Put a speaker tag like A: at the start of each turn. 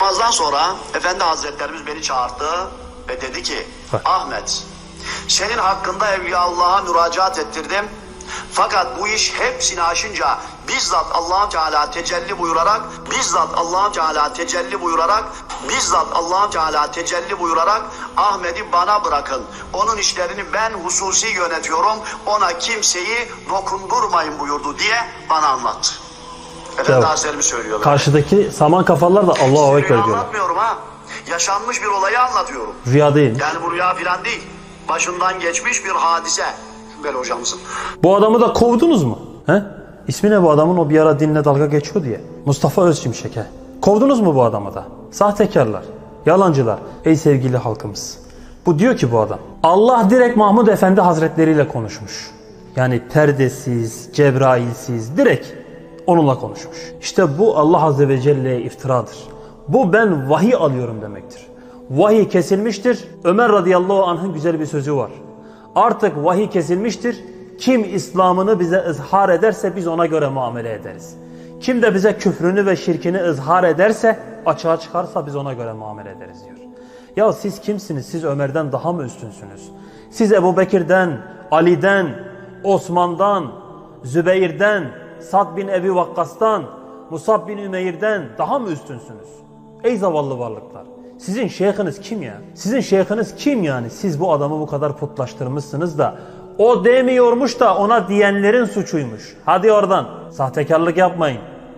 A: Namazdan sonra Efendi Hazretlerimiz beni çağırdı ve dedi ki. Ahmet senin hakkında Evliya Allah'a müracaat ettirdim. Fakat bu iş hepsini aşınca bizzat allah Teala tecelli buyurarak bizzat allah Teala tecelli buyurarak bizzat allah Teala tecelli buyurarak Ahmet'i bana bırakın. Onun işlerini ben hususi yönetiyorum. Ona kimseyi dokundurmayın buyurdu diye bana anlattı. Efendi
B: Ya,
A: Hazretlerimiz söylüyorlar.
B: Karşıdaki saman kafalar da Allahu Ekber diyorlar.
A: anlatmıyorum ha. Yaşanmış bir olayı anlatıyorum.
B: Rüya değil.
A: Yani bu rüya falan değil. Başından geçmiş bir hadise. Böyle hocamızın.
B: Bu adamı da kovdunuz mu? He? İsmi ne bu adamın o bir ara dinle dalga geçiyor diye. Mustafa Özçimşek he. Kovdunuz mu bu adamı da? Sahtekarlar, yalancılar. Ey sevgili halkımız. Bu diyor ki bu adam. Allah direkt Mahmud Efendi Hazretleri ile konuşmuş. Yani perdesiz, Cebrailsiz, direkt onunla konuşmuş. İşte bu Allah Azze ve Celle'ye iftiradır. Bu ben vahiy alıyorum demektir. Vahiy kesilmiştir. Ömer radıyallahu anh'ın güzel bir sözü var. Artık vahiy kesilmiştir. Kim İslam'ını bize ızhar ederse biz ona göre muamele ederiz. Kim de bize küfrünü ve şirkini ızhar ederse, açığa çıkarsa biz ona göre muamele ederiz diyor. Ya siz kimsiniz? Siz Ömer'den daha mı üstünsünüz? Siz Ebu Bekir'den, Ali'den, Osman'dan, Zübeyir'den, Sad bin Ebi Vakkas'tan, Musab bin Ümeyr'den daha mı üstünsünüz? Ey zavallı varlıklar! Sizin şeyhiniz kim ya? Sizin şeyhiniz kim yani? Siz bu adamı bu kadar putlaştırmışsınız da o demiyormuş da ona diyenlerin suçuymuş. Hadi oradan. Sahtekarlık yapmayın.